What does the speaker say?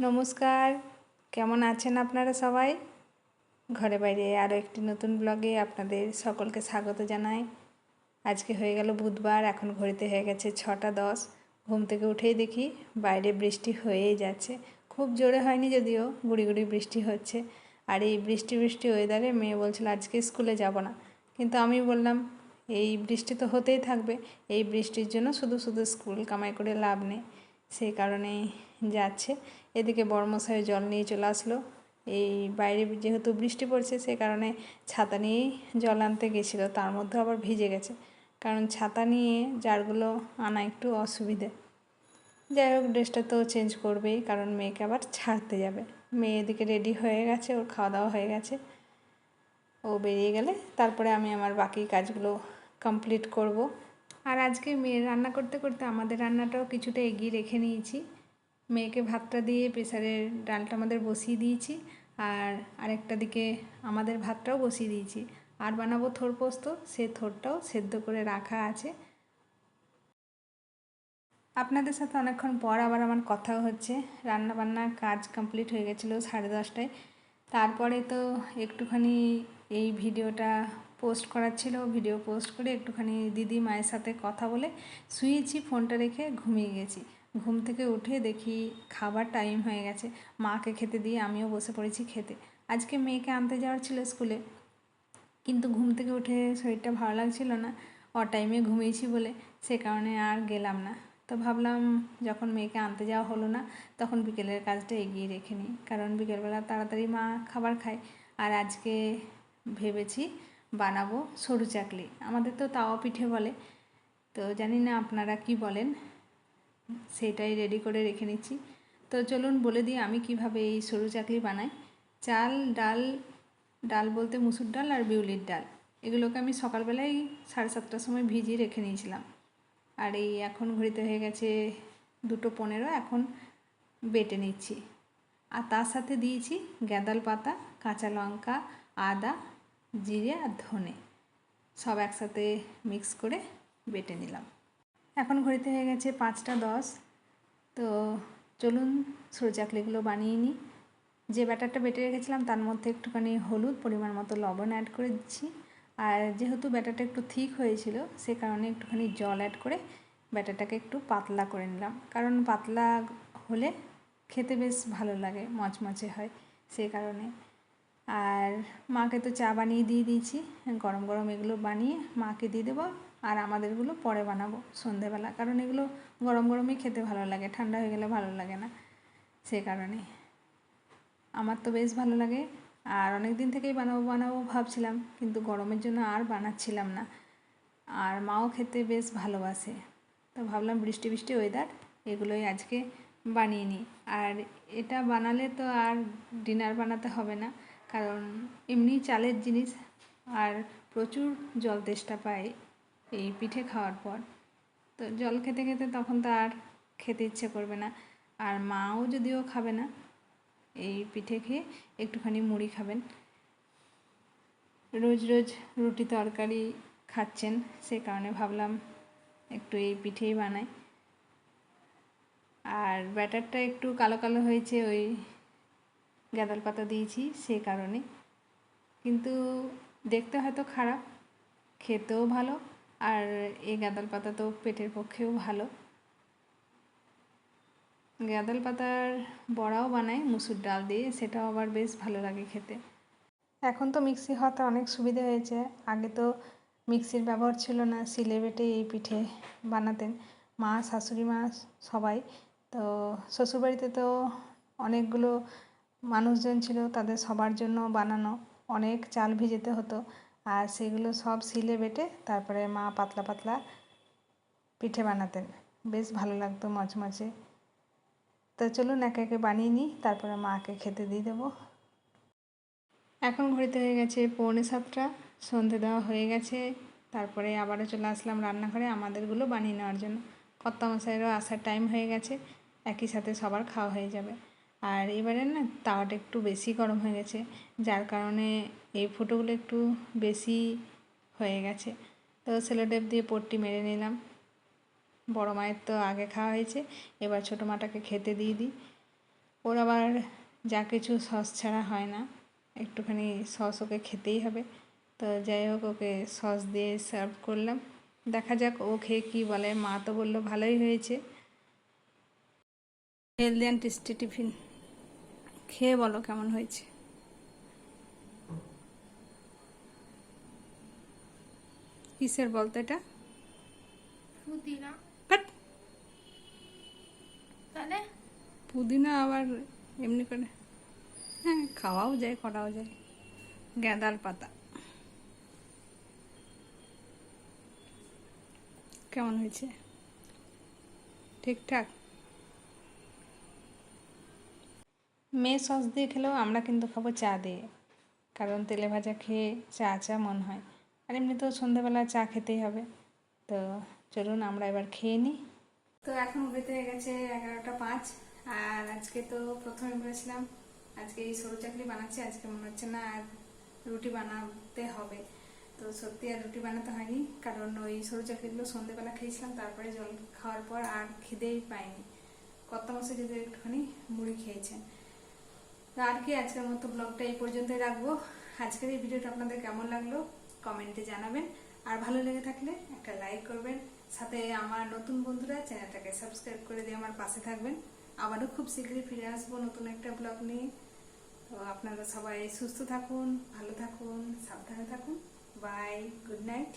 নমস্কার। কেমন আছেন আপনারা সবাই? ঘরে বাইরে আরও একটি নতুন ব্লগে আপনাদের সকলকে স্বাগত জানাই। আজকে হয়ে গেল বুধবার, এখন ঘড়িতে হয়ে গেছে ছটা দশ। ঘুম থেকে উঠেই দেখি বাইরে বৃষ্টি হয়েই যাচ্ছে। খুব জোরে হয়নি যদিও, গুড়ি গুড়ি বৃষ্টি হচ্ছে। আর এই বৃষ্টি বৃষ্টি ওয়েদারে মেয়ে বলছিল, আজকে স্কুলে যাব না। কিন্তু আমি বললাম, এই বৃষ্টি তো হতেই থাকবে। এই বৃষ্টির জন্য শুধু শুধু স্কুল কামাই করে লাভ নেই। সেই কারণেই যাচ্ছে। এদিকে বর্মশাই জল নিয়ে চলে আসলো। এই বাইরে যেহেতু বৃষ্টি পড়ছে, সে কারণে ছাতা নিয়েই জল আনতে গেছিল। তার মধ্যে আবার ভিজে গেছে। কারণ ছাতা নিয়ে জারগুলো আনা একটু অসুবিধে। যাই হোক, ড্রেসটা তো চেঞ্জ করবেই, কারণ মেয়েকে আবার ছাড়তে যাবে। মেয়ে এদিকে রেডি হয়ে গেছে, ওর খাওয়া দাওয়া হয়ে গেছে। ও বেরিয়ে গেলে তারপরে আমি আমার বাকি কাজগুলো কমপ্লিট করব। আর আজকে মেয়ের রান্না করতে করতে আমাদের রান্নাটাও কিছুটা এগিয়ে রেখে নিয়েছি। মেয়েকে ভাতটা দিয়ে প্রেসারের ডালটা আমাদের বসিয়ে দিয়েছি আর আরেকটা দিকে আমাদের ভাতটাও বসিয়ে দিয়েছি। আর বানাবো থোর পোস্ত, সে থোরটাও সেদ্ধ করে রাখা আছে। আপনাদের সাথে অনেকক্ষণ পর আবার আমার কথাও হচ্ছে। রান্না বান্নার কাজ কমপ্লিট হয়ে গেছিল সাড়ে দশটায়। তারপরে তো একটুখানি এই ভিডিওটা পোস্ট করার ছিল ভিডিও পোস্ট করে একটুখানি দিদি মায়ের সাথে কথা বলে শুয়েছি ফোনটা রেখে ঘুমিয়ে গেছি। ঘুম থেকে উঠে দেখি খাবার টাইম হয়ে গেছে। মাকে খেতে দিয়ে আমিও বসে পড়েছি খেতে। আজকে মেয়েকে আনতে যাওয়ার ছিল স্কুলে, কিন্তু ঘুম থেকে উঠে শরীরটা ভালো লাগছিল না। টাইমে ঘুমিয়েছি বলে, সে কারণে আর গেলাম না। তো ভাবলাম যখন মেয়েকে আনতে যাওয়া হলো না, তখন বিকেলের কাজটা এগিয়ে রেখে নিই। কারণ বিকেলবেলা তাড়াতাড়ি মা খাবার খায়। আর আজকে ভেবেছি বানাবো সরু চাকলি। আমাদের তো তাওয়া পিঠে বলে। তো জানি না আপনারা কি বলেন। সেটাই রেডি করে রেখে নিচ্ছি। তো চলুন বলে দিই আমি কীভাবে এই সরু চাকলি বানাই। চাল, ডাল ডাল বলতে মুসুর ডাল আর বিউলির ডাল। এগুলোকে আমি সকালবেলায় সাড়ে সাতটার সময় ভিজিয়ে রেখে নিয়েছিলাম। আর এই এখন ঘড়িতে হয়ে গেছে দুটো পনেরো, এখন বেটে নিচ্ছি। আর তার সাথে দিয়েছি গ্যাদাল পাতা, কাঁচা লঙ্কা, আদা জিরে আর ধনে সব একসাথে মিক্স করে বেটে নিলাম। এখন ঘড়িতে হয়ে গেছে পাঁচটা দশ। তো চলুন সরু চাকলিগুলো বানিয়ে নিই। যে ব্যাটারটা বেটে রেখেছিলাম তার মধ্যে একটুখানি হলুদ পরিমাণ মতো লবণ অ্যাড করে দিচ্ছি। আর যেহেতু ব্যাটারটা একটু থিক হয়েছিল, সে কারণে একটুখানি জল অ্যাড করে ব্যাটারটাকে একটু পাতলা করে নিলাম। কারণ পাতলা হলে খেতে বেশ ভালো লাগে, মচমচে হয় সেই কারণে। আর মাকে তো চা বানিয়ে দিয়ে দিয়েছি। গরম গরম এগুলো বানিয়ে মাকে দিয়ে দেবো আর আমাদেরগুলো পরে বানাবো সন্ধেবেলা। কারণ এগুলো গরম গরমই খেতে ভালো লাগে, ঠান্ডা হয়ে গেলে ভালো লাগে না সে কারণে। আমার তো বেশ ভালো লাগে। আর অনেক দিন থেকেই বানাবো বানাবো ভাবছিলাম, কিন্তু গরমের জন্য আর বানাচ্ছিলাম না। আর মাও খেতে বেশ ভালোবাসে। তো ভাবলাম বৃষ্টি বৃষ্টি ওয়েদার এগুলোই আজকে বানিয়ে নিই। আর এটা বানালে তো আর ডিনার বানাতে হবে না। কারণ এমনি চালের জিনিস আর প্রচুর জল তেষ্টা পায় এই পিঠে খাওয়ার পর। তো জল খেতে খেতে তখন তো আর খেতে ইচ্ছে করবে না। আর মাও যদিও খাবে না, এই পিঠে খেয়ে একটুখানি মুড়ি খাবেন। রোজ রোজ রুটি তরকারি খাচ্ছেন, সে কারণে ভাবলাম একটু এই পিঠেই বানাই। আর ব্যাটারটা একটু কালো কালো হয়েছে, ওই গাঁদাল পাতা দিয়েছি সে কারণে। কিন্তু দেখতে হয়তো খারাপ, খেতেও ভালো, আর এই গাঁদাল পাতা তো পেটের পক্ষেও ভালো। গাঁদাল পাতার বড়াও বানাই, মুসুর ডাল দিয়ে, সেটাও আবার বেশ ভালো লাগে খেতে। এখন তো মিক্সি হওয়াতে অনেক সুবিধা হয়েছে। আগে তো মিক্সির ব্যবহার ছিল না সিলে বেটে এই পিঠে বানাতেন। মা, শাশুড়ি মা সবাই। তো শ্বশুরবাড়িতে তো অনেকগুলো মানুষজন ছিল তাদের সবার জন্য বানানো অনেক চাল ভিজেতে হতো। আর সেগুলো সব সিলে বেটে তারপরে মা পাতলা পাতলা পিঠে বানাতেন। বেশ ভালো লাগতো মচমচে তো চলুন একে একে বানিয়ে নিই, তারপরে মাকে খেতে দিয়ে দেবো। এখন ঘড়িতে হয়ে গেছে পৌনে সাতটা, সন্ধে দেওয়া হয়ে গেছে। তারপরে আবারও চলে আসলাম রান্নাঘরে আমাদেরগুলো বানিয়ে নেওয়ার জন্য। কর্তামশাইয়েরও আসার টাইম হয়ে গেছে, একই সাথে সবার খাওয়া হয়ে যাবে। আর এবারে না তাওয়াটা একটু বেশি গরম হয়ে গেছে, যার কারণে এই ফুটোগুলো একটু বেশি হয়ে গেছে। তো সেলোটেপ দিয়ে পট্টি মেরে নিলাম। বড় মায়ের তো আগে খাওয়া হয়েছে, এবার ছোটো মাটাকে খেতে দিয়ে দিই। ওর আবার যা কিছু সস ছাড়া হয় না, একটুখানি সস ওকে খেতেই হবে। তো যাই হোক, ওকে সস দিয়ে সার্ভ করলাম। দেখা যাক ও খেয়ে কী বলে। মা তো বলল ভালোই হয়েছে। Healthy and tasty tiffin. খেয়ে বলো কেমন হয়েছে। কিসের বলতো এটা? পুদিনা। তাহলে? পুদিনা আবার এমনি করে। হ্যাঁ খাওয়াও যায় করাও যায়। গাঁদাল পাতা। কেমন হয়েছে? ঠিকঠাক? মেয়ে সস দিয়ে খেলেও আমরা কিন্তু খাব চা দিয়ে। কারণ তেলে ভাজা খেয়ে চা চা মন হয়। আর এমনি তো সন্ধ্যাবেলা চা খেতেই হবে। তো চলুন আমরা এবার খেয়ে নিই। তো এখন বেঁধে গেছে এগারোটা পাঁচ। আর আজকে তো প্রথমে বলেছিলাম, আজকে এই সরু চাকরি বানাচ্ছি, আজকে মনে হচ্ছে না আর রুটি বানাতে হবে। তো সত্যি আর রুটি বানাতে হয়নি, কারণ ওই সরু চাকরিগুলো সন্ধ্যেবেলা খেয়েছিলাম, তারপরে জল খাওয়ার পর আর খিদেই পাইনি। কত মাসে যদি একটুখানি মুড়ি খেয়েছেন। আর কি আজকের মতো ব্লগটা এই পর্যন্তই রাখব। আজকের এই ভিডিওটা আপনাদের কেমন লাগল কমেন্টে জানাবেন। আর ভালো লেগে থাকলে একটা লাইক করবেন। সাথে আমার নতুন বন্ধুরা চ্যানেলটাকে সাবস্ক্রাইব করে দিয়ে আমার পাশে থাকবেন। আবারও খুব শীঘ্রই ফিরে আসব নতুন একটা ব্লগ নিয়ে। তো আপনারা সবাই সুস্থ থাকুন, ভালো থাকুন, সাবধানে থাকুন। Bye, good night.